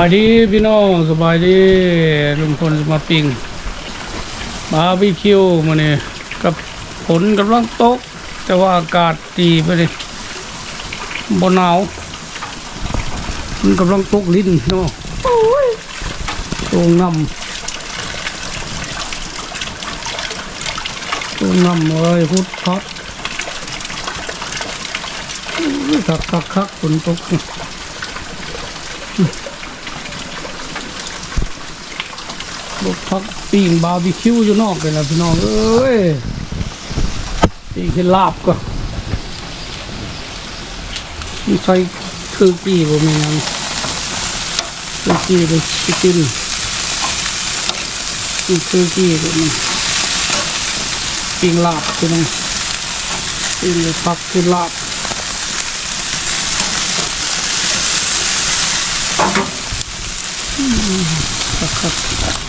บายดีพี่น้องสบายดีลุงพลมาปิ้งบาร์บีคิวมาเนี่ยกับฝนกำลังตก แต่ว่าอากาศดีไปเลยบนหนาวมันกำลังตกลิ้นพี่น้องโอ้ยตรงน้ำตรงน้ำเลยพุดพัดคักคักคักฝนตก บกพักปีงบาร์บีคิวอยู่นอกเลยนะพี่น้องเอ้ยปีงขึ้นลาบก็มีใส่คือกี้บ่มีหยังคือกี้เลยสิกินมีคือกี้เลยมันปีงลาบพี่น้องปีงเลยพักขึ้นลาบอืมครับ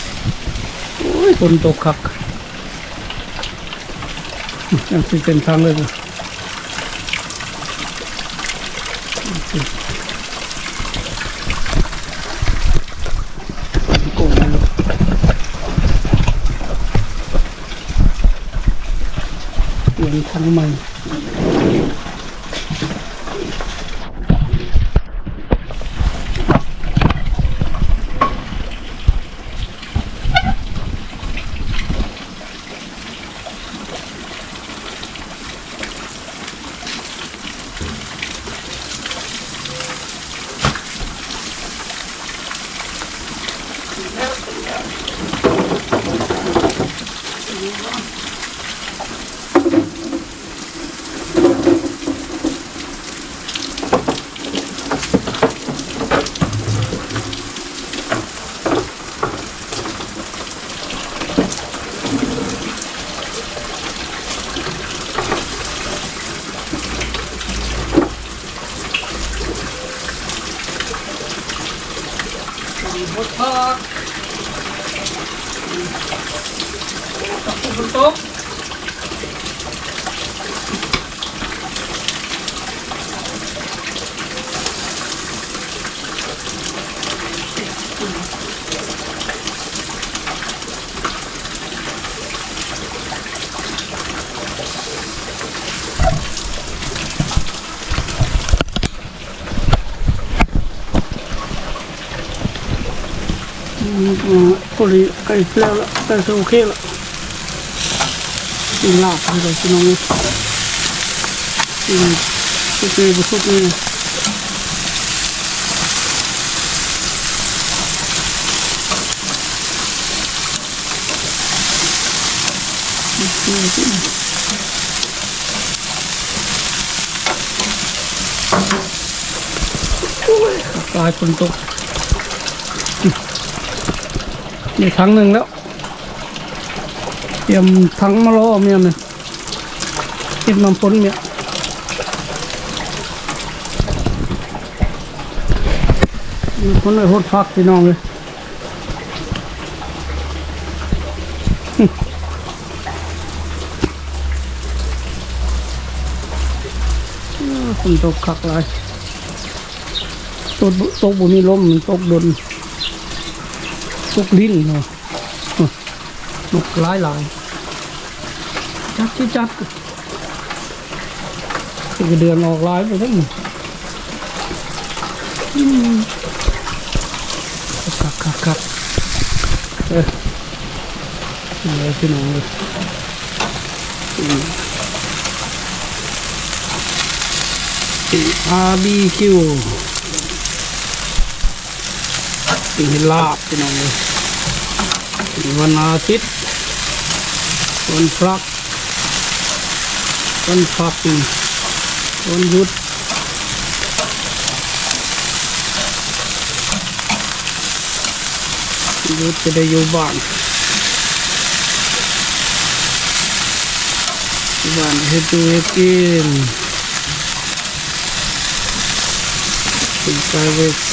ยฝนตกคักยังสิเป็นทางเลยนะโกงเลยเปลี่ยนทางใหม่ อืมพอดีใกล้แล้วละใกล้จะโอเคละกินลาบไปเลยพี่น้องกินสุกนี่บุสุกนี่กลายฝนตก นี่ครั้งหนึ่งแล้ว เตรียมทั้งมารอเมียเนี่ยกินน้ำฝนเนี่ยมีคนเลยหดพักพี่น้องเลยฝนตกคักหลายตกตกบุมีลมตกดน ทุกลิ้นเนาะนกหลายหลายจัดที่จัดอีกเดือนออกลายไปทั้งคักคักคักเออเลยพี่น้องเลยอืมอาร์บีคิว ปีลาบพี่น้องเลยวันอาทิตย์วันพระวันพักวันหยุดหยุดจะได้อยู่บ้านบ้านเฮ็ดดูเฮ็ดกินกินไปเวท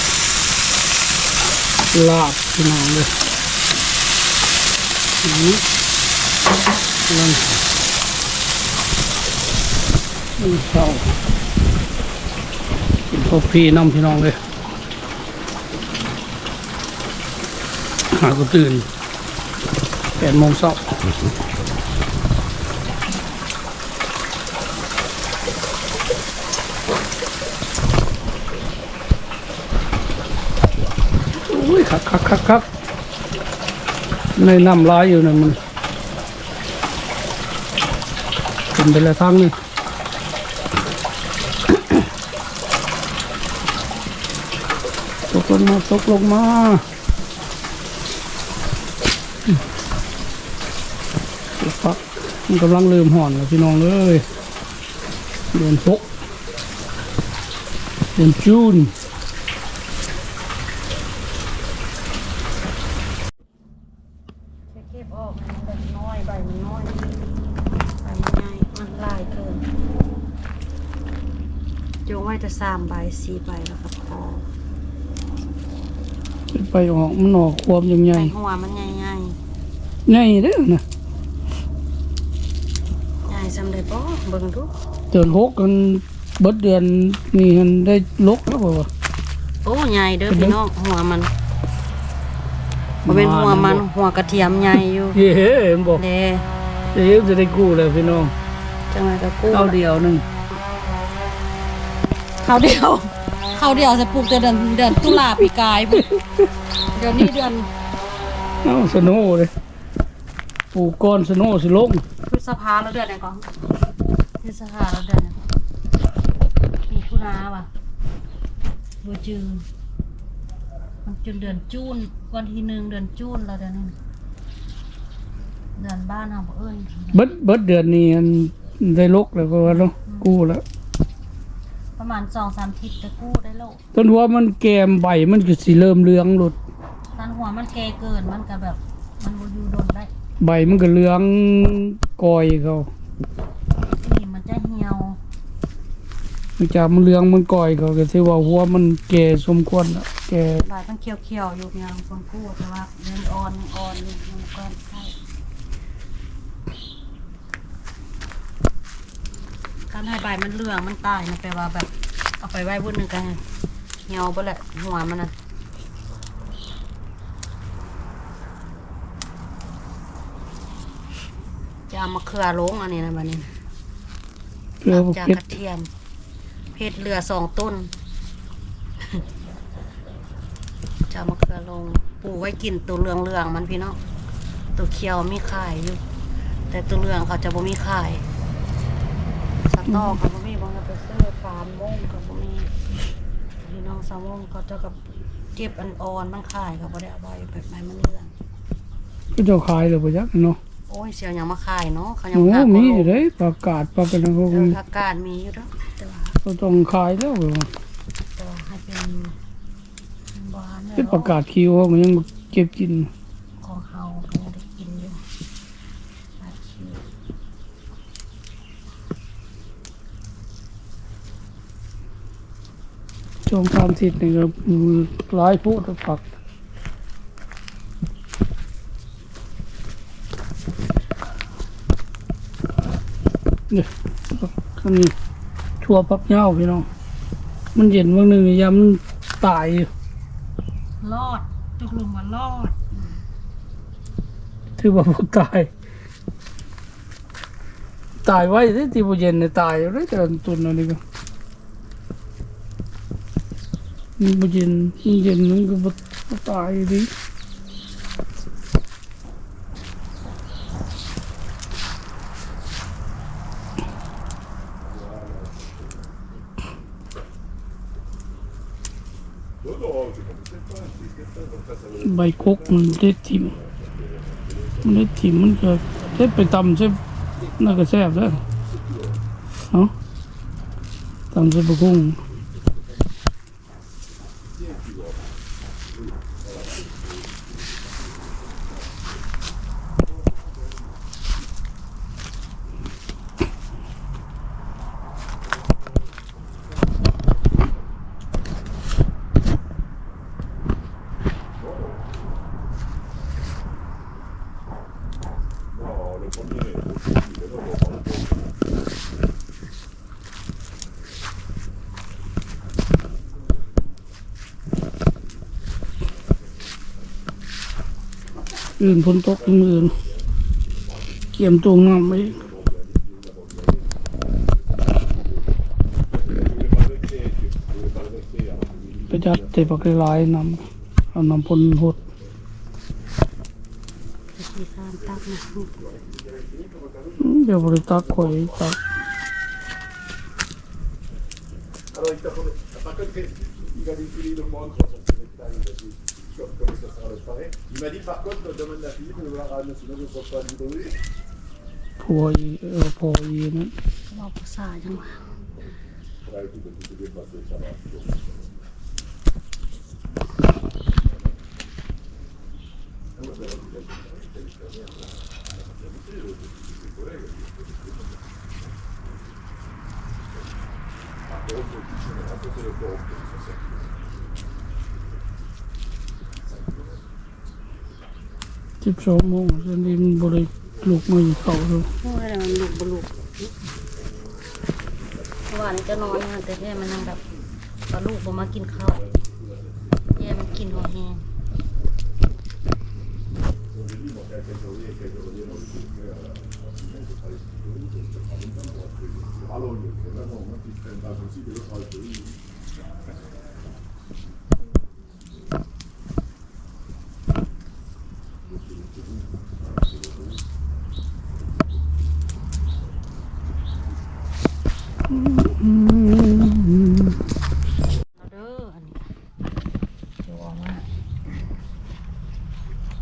ลาบพี่น้องเลยอืมนั่นนี่เศร้ากินข้าวพี่น้ำพี่น้องเลยหาก็ตื่นแปดโมงเช้า คักคักคักคักในน้ำลายอยู่นะมันเป็นไปล้วทางนี่ตกลงมาตกลงมาอืมปักมันกำลังเริ่มห่อนแล้วพี่น้องเลยเดือนหกเดือนจูน เก็บออกมันแบบน้อยใบมันน้อยใบมันใหญ่มันลายเกินโยงไว้จะ สามใบสี่ใบแล้วก็พอเป็นไปออกมันออกความยังไงใส่หัวมันใหญ่ใหญ่เด้อนะๆใหญ่สำเร็จบ่เบิ่งดูเดือนหกกันเบิดเดือนนี่มันได้ลกแล้วบ่วะโอ้ใหญ่เด้อพี่น้องหัวมันบ่เป็นหัวมันหัวกระเทียมใหญ่อยู่เย้เห็นบอกเด้เดี๋ยวจะได้กู้แล้วพี่น้องจังไงก็กู้เอาเดียวหนึง เขาเดียว เขาเดียวจะปลูกแต่เดือนเดือนตุลาปีกายพุ่นเดี๋ยวนี้เดือนเอาสโน่เลยปลูกก้อนสโน่สิลงพฤษภาแล้วเดือนไหนก่อนพฤษภาแล้วเดือนไหนมีคุนาว่ะบัวจือมันจนเดือนจูนวันที่หนึ่งเดือนจูนแล้วเดือนนี้เดือนบ้านเราบ่เอ้ยเบิดเบิดเดือนนี้อันได้ลกแล้วก็ว่าเนาะกู้แล้ว ประมาณสองสามทิศจะกู้ได้โลกต้นหัวมันแกมใบมันก็สิเริ่มเหลืองหลุดตันหัวมันแก่เกินมันก็แบบ มันบ่อยู่โดนได้ใบมันก็เหลืองกอยเขาสีมันจะเหี่ยวมันจากมันเหลืองมันกอยเขาก็ถือว่าหัวมันแก่สมควรแล้วแก่ใบมันเขียวๆอยู่เนี่ยคนกู้แต่ว่าเดือนอ่อนอ่อนอยู่มันก็ใช่ การให้ใบมันเหลืองมันตายนะแปลว่าแบบ เอาไปไว้บุญหนึ่งกันเหี่ยวไปแหละหัวมันน่ะจะเอามาเครือลงอันนี้นะบัดนี้นะเกลือบ่จากเผ็ดกระเทียม เพชรเรือสองต้น จะเอามาเครือลงปลูกไว้กินตัวเหลืองเลืองๆมันพี่น้องตัวเขียวมีขายอยู่ แต่ตัวเหลืองเขาจะบ่มีขาย สตอกเขาบ่มีบางก็ไปซื้อฟาร์มโมงเขาบ่มีพี่น้องสาวโมงเขาจะกับเก็บอันอ่อนมันขายเขาบ่ได้เอาไว้แบบไหนมันเหลืองก็เจ้าขายเลยบ่จักเนาะโอ้ยเสียวหยังมาขายเนาะเขายังโอ้ขายมีบ่อยู่รู้เด้ประกาศประกันเขาเอก็อมีผักกาดมีอยู่เด้อแต่ว่าเขาต้องขายแล้วเหรอแต่ว่าให้เป็นบ้านเป็นประกาศคิวเขามันยังเก็บกิน ของเขาเขายังได้กินอยู่อาชีพ จงตามสิทธิ์นี่ก็หลายผู้ปักเนี่ยอันนี้ทั่วปักเหย้าพี่น้อง มันเย็นบางหนึ่งยามมันตายอยู่รอดตกลงว่ารอด ถือว่าบ่ตาย ตายไว้ที่ที่บ่เย็นเนี่ยตายอยู่เลยแต่ตุนอันนี้ก็มันบ่เย็นมันเย็นมันก็ บ่บ่ตายอยู่ดีใบกกมันเด็ดทิมมันเด็ดทิมมัน อื่นฝนตกมืออื่นเกี่ยมตรงน้ำไว้ไปจัดเจ็บปากลายๆนำเอานำพลหดเดี๋ยวบริตักข่อยตัก Alors, il t'a pas par contre, il va défiler le monde sur son spectacle, il a dit comme, comme ça sera le soirée. Il m'a dit par contre, demande à Philippe de voir Anne, sinon je ne peux pas lui donner. ผัวอีเออพออีนั่นบอกภาษาจังหวะ Voilà, écoute, de tout dépasser, ça va. สิบสองโมงจนนี้มันบริลุกมาอยู่เขาเลยโอ้ยมันลุกบลุกเมื่อวานนี้จะนอนนะแต่แค่มันยังแบบตอนลูกผมมากินข้าวแย่มันกินหัวแห้ง Allons, c'est vraiment un petit peu pas aussi que l'autre a le pays. เอาเด้ออันนี้เดี๋ยวเอามา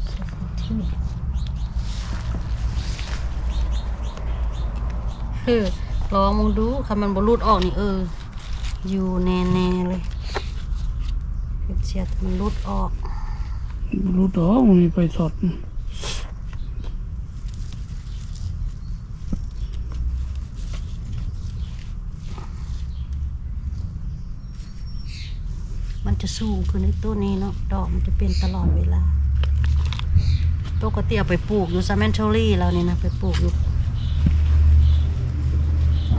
ใส่ที่เออลอง มึงดูคำมันบรุดออกนี่เออ อยู่แน่ๆเลยเสียดมันรุดออกรู้ดอกมันมีไปสอดมันจะสูงขึ้นในตัวนี้เนาะดอกมันจะเป็นตลอดเวลาปกติเอาไปปลูกอยู่ซาแมนเทอรี่แล้วนี่นะไปปลูกอยู่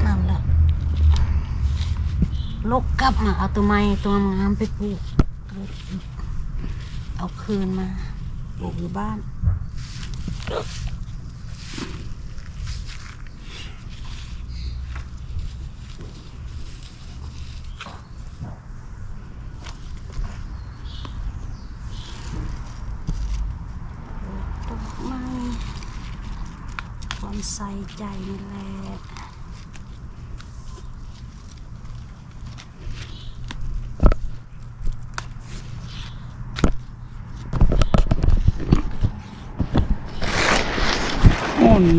นั่นแหละ ลกกลับมาเอาตัวไม้ตัวงามไปปลูก เอาคืนมาปลูกอยู่บ้านดอกไม้ความใส่ใจนี่แหละ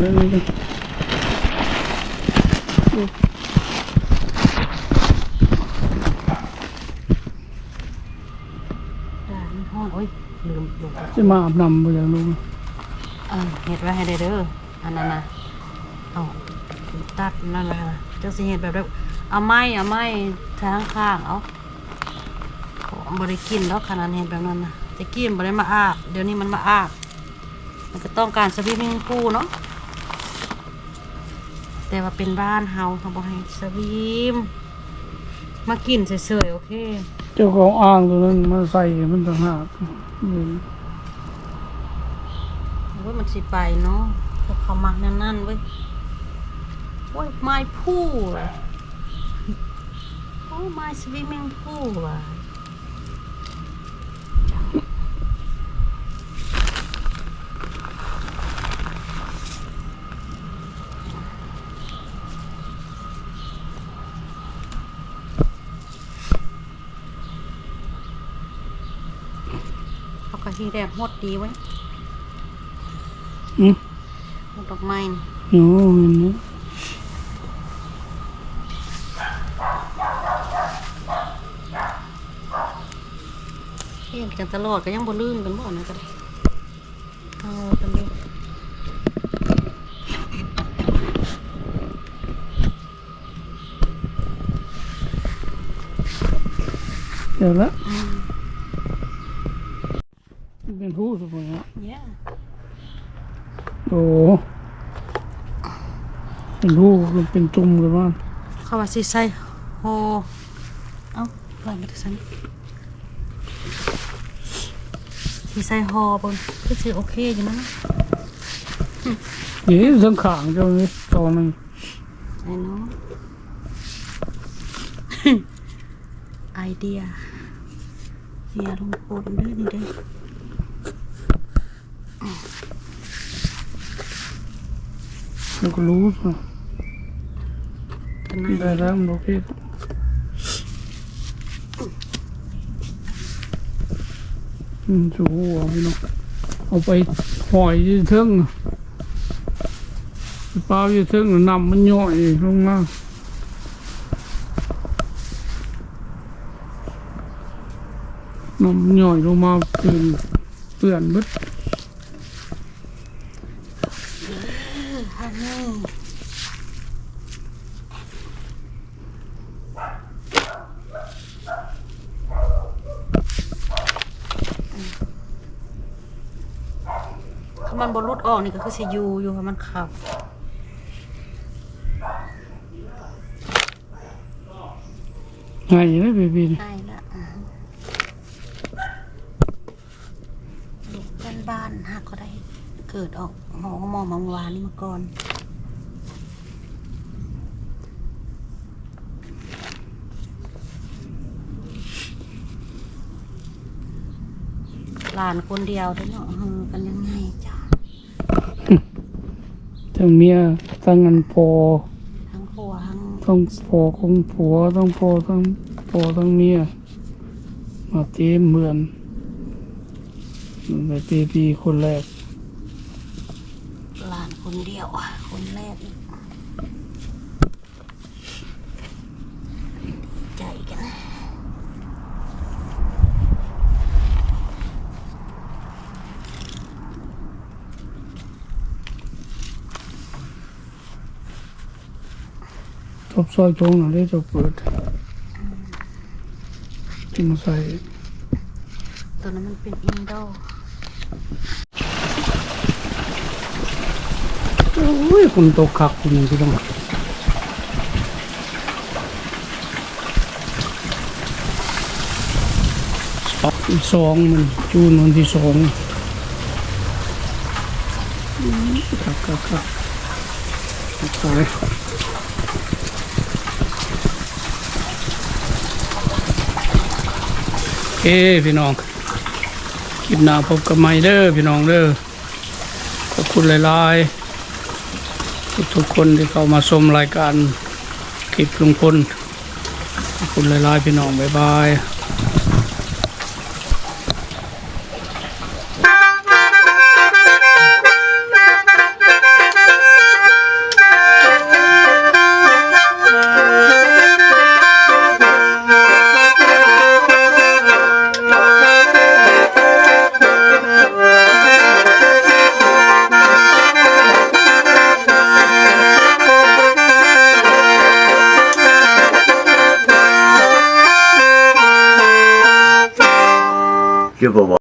อ่อนเลยนะด่านี่ห้อนโอ้ยลืมลงจะมาอาบน้ำไปอย่างลุงเออเห็ดไว้ให้ได้เด้ออันนั้นนะเอาตัดนั่นนะจ้าสิเห็ดแบบแบบเอาไม้เอาไม้ทางข้างเอาบริกินแล้วขนาดเห็ดแบบนั้นนะจะกินบริมาอาบเดี๋ยวนี้มันมาอาบมันก็ต้องการสวิมมิ่งพูลเนาะ แต่ว่าเป็นบ้านเฮาเขาบอกให้สวิมมากินเฉยๆโอเค เจ้าของอ่างตัวนั้นมาใส่มันต่างหากนี่ว่ามันสิไปเนาะพวกเขามักนั่นนั่นๆเว้ยโอ้ยไม้พูอะโอ้ไม้สวิมมิ่งพูอะ เขาก็ทีแรกหดดีไว้ยอืมหดดอกไม้นี่โอ้เห็นไหมเห็นกันตลอดก็ยังบ่ลืมกันบ่นะก็ได้เอากันดูเดี๋ยวละ อืม เป็นผู้สุดเลยฮะ yeah โอ้ เป็นผู้มันเป็นจุ่มกันว่าเขาว่าสิใส่โฮเอาปล่อยมาที่สันสิใส่ฮอเบิ่งคือสิโอเคอยู่นะเดี๋ยวสังขางเจ้านี่ตอนนึงไอ้เนาะไอเดียเสียลงปนเด้อนี่เด้อ มันก็รู้นะกันนะได้แล้วมันโอเคอืมสูหัวพี่น้องเอาไปหอยอยืดเทิงปลาอยู่เทิงนำมันย่อยลงมานำมันย่อยลงมาเป็นเปื่อนเบิด ฮันนี่ถ้ามันบนรุด ออกนี่ก็คือสิอยูอยู่ค่ะมันขับไงนะเบบีนี่ได้ละอ่าลูกเป็นบ้านหากก็ได้เกิดออกหมอหมอมาเมื่อวานนี่มาก่อนหลานคนเดียวเด้อเนาะเฮอกันยังไงจ้า ทั้งเมียทั้งอันพอทั้งผัวทั้งต้องพอของผัวต้องพอทั้งพอทั้งเมียมาเต็มเหมือนในปีปีคนแรกหลานคนเดียวคนแรกอีกดีใจกันนะ ท บซอยตรงนั้นได้จะเปิดจึงใส่ตัวนั้นมันเป็นอินโดโอ้ยคุณตกขักคุณพี่ต้องปักที่สองมันจูนวันที่สองอืมขักขักขักขักไปโอ เคพี่น้องคลิปหน้าพบกับไมเดอร์พี่น้องเด้อขอบคุณหลายๆทุกๆคนที่เข้ามาชมรายการคลิปลุงพลขอบคุณหลายๆพี่น้องบ๊ายบาย give a